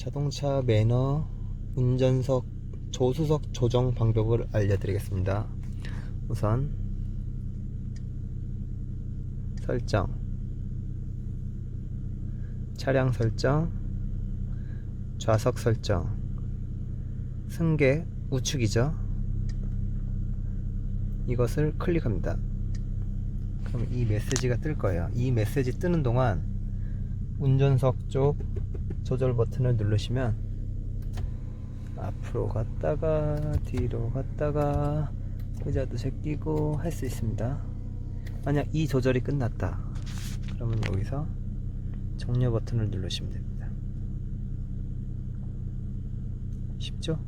자동차 매너 운전석 조수석 조정 방법을 알려드리겠습니다. 우선 설정 차량 설정 좌석 설정 승객 우측이죠. 이것을 클릭합니다. 그럼 이 메시지가 뜰 거예요. 이 메시지 뜨는 동안 운전석 쪽 조절 버튼을 누르시면 앞으로 갔다가 뒤로 갔다가 의자도 제끼고 할 수 있습니다. 만약 이 조절이 끝났다. 그러면 여기서 종료 버튼을 누르시면 됩니다. 쉽죠?